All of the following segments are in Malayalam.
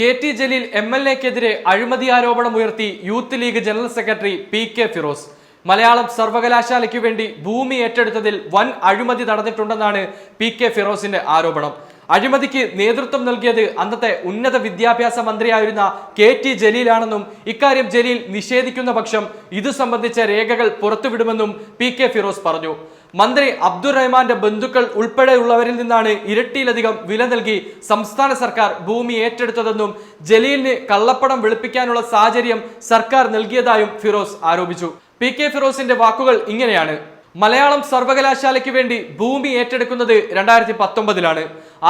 K T Jaleel M L എക്കെതിരെ അഴിമതി ആരോപണം ഉയർത്തി youth league general secretary P K Firoz. Malayalam സർവകലാശാലയ്ക്ക് വേണ്ടി ഭൂമി ഏറ്റെടുത്തതിൽ വൻ അഴിമതി നടന്നിട്ടുണ്ടെന്നാണ് പി കെ ഫിറോസിന്റെ ആരോപണം. അഴിമതിക്ക് നേതൃത്വം നൽകിയത് അന്നത്തെ ഉന്നത വിദ്യാഭ്യാസ മന്ത്രിയായിരുന്ന കെ ടി ജലീലാണെന്നും ഇക്കാര്യം ജലീൽ നിഷേധിക്കുന്ന പക്ഷം ഇതു സംബന്ധിച്ച രേഖകൾ പുറത്തുവിടുമെന്നും പി കെ ഫിറോസ് പറഞ്ഞു. മന്ത്രി അബ്ദുറഹ്മാന്റെ ബന്ധുക്കൾ ഉൾപ്പെടെയുള്ളവരിൽ നിന്നാണ് ഇരട്ടിയിലധികം വില നൽകി സംസ്ഥാന സർക്കാർ ഭൂമി ഏറ്റെടുത്തതെന്നും ജലീലിന് കള്ളപ്പണം വെളുപ്പിക്കാനുള്ള സാഹചര്യം സർക്കാർ നൽകിയതായും ഫിറോസ് ആരോപിച്ചു. പി കെ ഫിറോസിന്റെ വാക്കുകൾ ഇങ്ങനെയാണ്. മലയാളം സർവകലാശാലയ്ക്ക് വേണ്ടി ഭൂമി ഏറ്റെടുക്കുന്നത് രണ്ടായിരത്തി പത്തൊമ്പതിലാണ്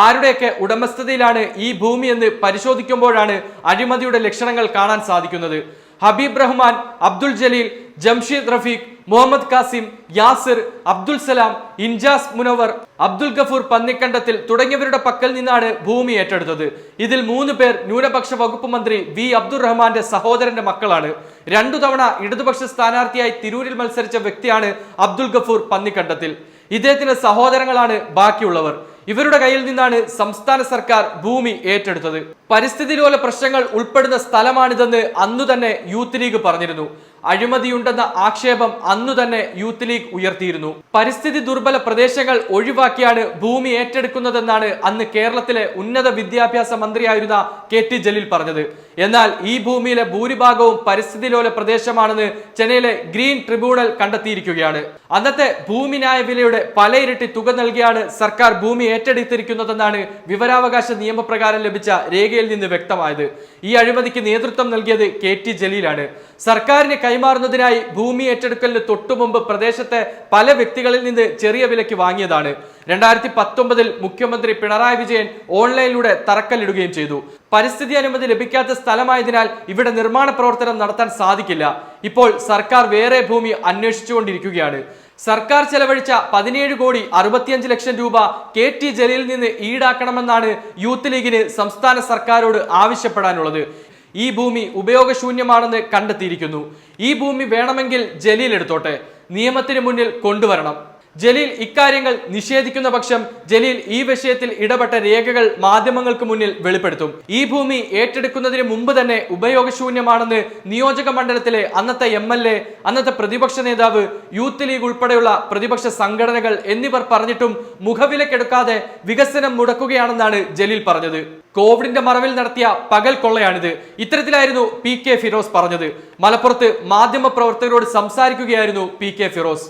ആരുടെയൊക്കെ ഉടമസ്ഥതയിലാണ് ഈ ഭൂമി എന്ന് പരിശോധിക്കുമ്പോഴാണ് അഴിമതിയുടെ ലക്ഷണങ്ങൾ കാണാൻ സാധിക്കുന്നത്. ഹബീബ് റഹ്മാൻ അബ്ദുൽ ജലീൽ ജംഷീദ് റഫീഖ് മുഹമ്മദ് കാസിം യാസിർ അബ്ദുൽ സലാം ഇൻജാസ് മുനവർ അബ്ദുൽ ഗഫൂർ പന്നിക്കണ്ടത്തിൽ തുടങ്ങിയവരുടെ പക്കൽ നിന്നാണ് ഭൂമി ഏറ്റെടുത്തത്. ഇതിൽ മൂന്ന് പേർ ന്യൂനപക്ഷ വകുപ്പ് മന്ത്രി വി. അബ്ദുൾ റഹ്മാന്റെ സഹോദരന്റെ മക്കളാണ്. രണ്ടു തവണ ഇടതുപക്ഷ സ്ഥാനാർത്ഥിയായി തിരൂരിൽ മത്സരിച്ച വ്യക്തിയാണ് അബ്ദുൽ ഗഫൂർ പന്നിക്കണ്ടത്തിൽ. ഇദ്ദേഹത്തിന്റെ സഹോദരങ്ങളാണ് ബാക്കിയുള്ളവർ. ഇവരുടെ കയ്യിൽ നിന്നാണ് സംസ്ഥാന സർക്കാർ ഭൂമി ഏറ്റെടുത്തത്. പരിസ്ഥിതി ലോല പ്രശ്നങ്ങൾ ഉൾപ്പെടുന്ന സ്ഥലമാണിതെന്ന് അന്നു തന്നെ യൂത്ത് ലീഗ് പറഞ്ഞിരുന്നു. അഴിമതിയുണ്ടെന്ന ആക്ഷേപം അന്നു തന്നെ യൂത്ത് ലീഗ് ഉയർത്തിയിരുന്നു. പരിസ്ഥിതി ദുർബല പ്രദേശങ്ങൾ ഒഴിവാക്കിയാണ് ഭൂമി ഏറ്റെടുക്കുന്നതെന്നാണ് അന്ന് കേരളത്തിലെ ഉന്നത വിദ്യാഭ്യാസ മന്ത്രിയായിരുന്ന കെ ടി ജലീൽ പറഞ്ഞത്. എന്നാൽ ഈ ഭൂമിയിലെ ഭൂരിഭാഗവും പരിസ്ഥിതി ലോല പ്രദേശമാണെന്ന് ചെന്നൈയിലെ ഗ്രീൻ ട്രിബ്യൂണൽ കണ്ടെത്തിയിരിക്കുകയാണ്. അന്നത്തെ ഭൂമി ന്യായ വിലയുടെ പലയിരട്ടി തുക നൽകിയാണ് സർക്കാർ ഭൂമി ഏറ്റെടുത്തിരിക്കുന്നതെന്നാണ് വിവരാവകാശ നിയമപ്രകാരം ലഭിച്ച രേഖയിൽ നിന്ന് വ്യക്തമായത്. ഈ അഴിമതിക്ക് നേതൃത്വം നൽകിയത് കെ ടി ജലീലാണ്. സർക്കാരിന് കൈമാറുന്നതിനായി ഭൂമി ഏറ്റെടുക്കലിന് തൊട്ടുമുമ്പ് പ്രദേശത്തെ പല വ്യക്തികളിൽ നിന്ന് ചെറിയ വിലയ്ക്ക് വാങ്ങിയതാണ്. രണ്ടായിരത്തി പത്തൊമ്പതിൽ മുഖ്യമന്ത്രി പിണറായി വിജയൻ ഓൺലൈനിലൂടെ തറക്കല്ലിടുകയും ചെയ്തു. പരിസ്ഥിതി അനുമതി ലഭിക്കാത്ത സ്ഥലമായതിനാൽ ഇവിടെ നിർമ്മാണ പ്രവർത്തനം നടത്താൻ സാധിക്കില്ല. ഇപ്പോൾ സർക്കാർ വേറെ ഭൂമി അന്വേഷിച്ചുകൊണ്ടിരിക്കുകയാണ്. സർക്കാർ ചെലവഴിച്ച പതിനേഴ് കോടി അറുപത്തിയഞ്ച് ലക്ഷം രൂപ കെ ടി ജലീലിൽ നിന്ന് ഈടാക്കണമെന്നാണ് യൂത്ത് ലീഗിന് സംസ്ഥാന സർക്കാരോട് ആവശ്യപ്പെടാനുള്ളത്. ഈ ഭൂമി ഉപയോഗശൂന്യമാണെന്ന് കണ്ടെത്തിയിരിക്കുന്നു. ഈ ഭൂമി വേണമെങ്കിൽ ജലീൽ എടുത്തോട്ടെ. നിയമത്തിന് മുന്നിൽ കൊണ്ടുവരണം. ജലീൽ ഇക്കാര്യങ്ങൾ നിഷേധിക്കുന്ന പക്ഷം ജലീൽ ഈ വിഷയത്തിൽ ഇടപെട്ട രേഖകൾ മാധ്യമങ്ങൾക്ക് മുന്നിൽ വെളിപ്പെടുത്തും. ഈ ഭൂമി ഏറ്റെടുക്കുന്നതിന് മുമ്പ് തന്നെ ഉപയോഗശൂന്യമാണെന്ന് നിയോജക മണ്ഡലത്തിലെ അന്നത്തെ എം എൽ എ അന്നത്തെ പ്രതിപക്ഷ നേതാവ് യൂത്ത് ലീഗ് ഉൾപ്പെടെയുള്ള പ്രതിപക്ഷ സംഘടനകൾ എന്നിവർ പറഞ്ഞിട്ടും മുഖവിലക്കെടുക്കാതെ വികസനം മുടക്കുകയാണെന്നാണ് ജലീൽ പറഞ്ഞത്. കോവിഡിന്റെ മറവിൽ നടത്തിയ പകൽ കൊള്ളയാണിത്. ഇത്തരത്തിലായിരുന്നു പി കെ ഫിറോസ് പറഞ്ഞത്. മലപ്പുറത്ത് മാധ്യമ പ്രവർത്തകരോട് സംസാരിക്കുകയായിരുന്നു പി കെ ഫിറോസ്.